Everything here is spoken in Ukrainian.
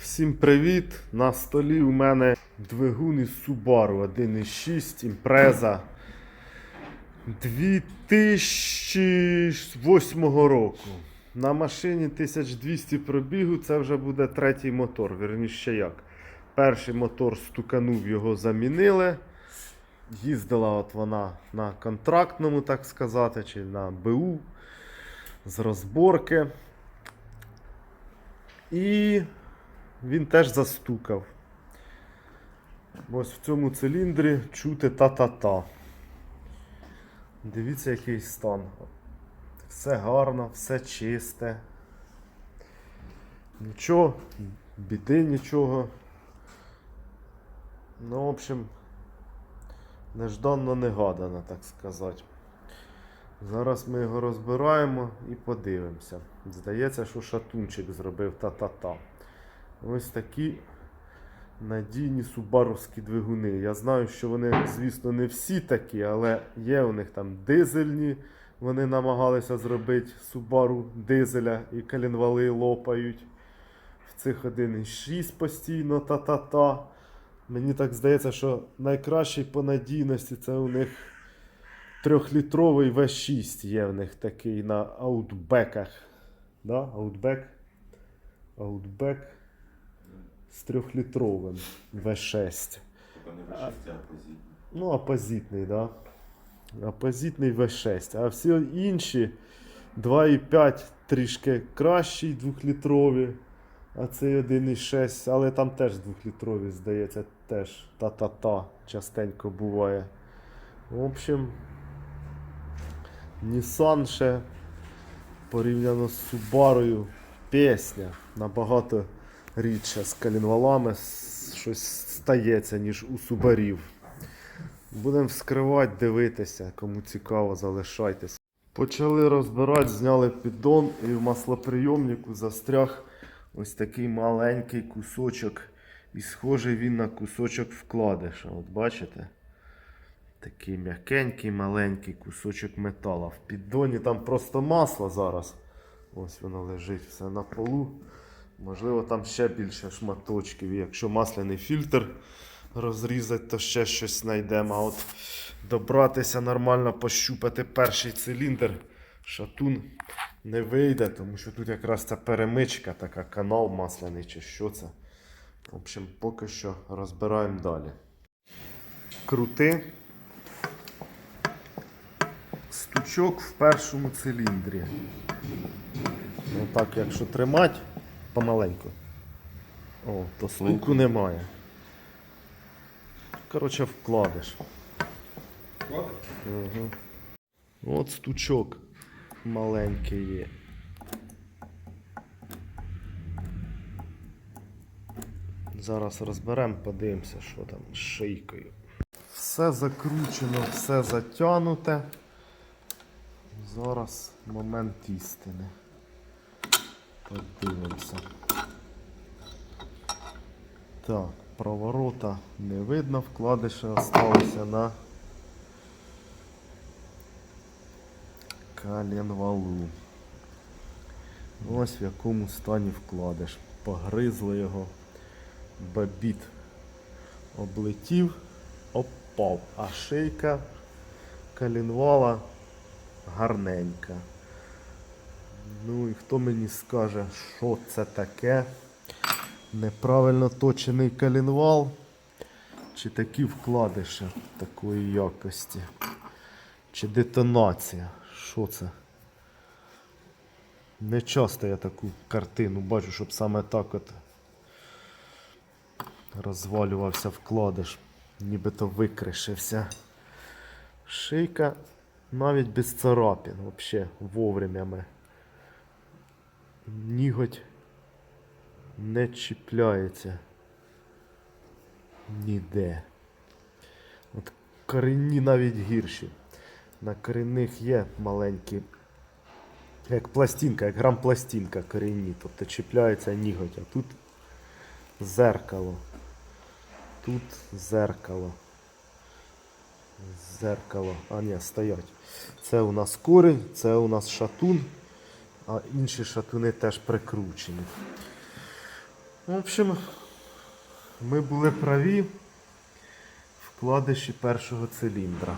Всім привіт! На столі у мене двигун із Subaru 1.6 імпреза 2008 року. На машині 1200 пробігу, це вже буде третій мотор. Вірніше як. Перший мотор стуканув, його замінили. Їздила от вона на контрактному, так сказати, чи на БУ з розборки. І він теж застукав. Ось в цьому циліндрі чути та-та-та. Дивіться, який стан. Все гарно, все чисте. Нічого, біди нічого. Ну, в общем, нежданно негадано, так сказати. Зараз ми його розбираємо і подивимося. Здається, що шатунчик зробив та-та-та. Ось такі надійні субаровські двигуни. Я знаю, що вони, звісно, не всі такі, але є у них там дизельні. Вони намагалися зробити Subaru дизеля і коленвали лопають. В цих 1,6 постійно та-та-та. Мені так здається, що найкращий по надійності це у них трьохлітровий V6 є в них такий на аутбеках. Да? Outback? Outback з трьохлітровим V6. Не V6 а позитивно. Ну, опозитний, да. Опозитний V6. А всі інші 2,5 трішки кращі, двохлітрові. А цей 1,6, але там теж двохлітрові, здається, теж та-та-та частенько буває. В общем, Nissan ще порівняно з Subaru пісня набагато рідше з коленвалами щось стається, ніж у Субарів. Будемо вскривати, дивитися, кому цікаво, залишайтесь. Почали розбирати, зняли піддон і в маслоприйомнику застряг ось такий маленький кусочок. І схожий він на кусочок вкладиша. От бачите? Такий м'якенький маленький кусочок метала. В піддоні там просто масло зараз. Ось воно лежить все на полу. Можливо, там ще більше шматочків. Якщо масляний фільтр розрізати, то ще щось знайдемо. А от добратися нормально, пощупати перший циліндр, шатун не вийде, тому що тут якраз ця перемичка, така канал масляний чи що це. В общем, поки що розбираємо далі. Крути. Стучок в першому циліндрі. Отак, якщо тримати помаленьку. О, то стуку немає. Коротше, вкладиш. Угу. От стучок маленький є. Зараз розберемо, подивимося, що там з шийкою. Все закручено, все затягнуте. Зараз момент істини. Подивимося. Так, проворота не видно, вкладиші залишилися на коленвалу. Ось в якому стані вкладиш. Погризли його, бабіт облетів, опав, а шийка коленвала гарненька. Ну і хто мені скаже, що це таке? Неправильно точений коленвал чи такі вкладиші такої якості? Чи детонація? Що це? Не часто я таку картину бачу, щоб саме так от розвалювався вкладиш, нібито викришився. Шийка навіть без царапин, взагалі вовремя ми. Ніготь не чіпляється ніде. От корінні навіть гірші. На корінних є маленькі, як пластинка, як грам пластинка корінні, тобто чіпляється ніготь, а тут зеркало. Тут зеркало. Зеркало. А ні, стоять. Це у нас корінь, це у нас шатун, а інші шатуни теж прикручені. В общем, ми були праві. Вкладиші першого циліндра.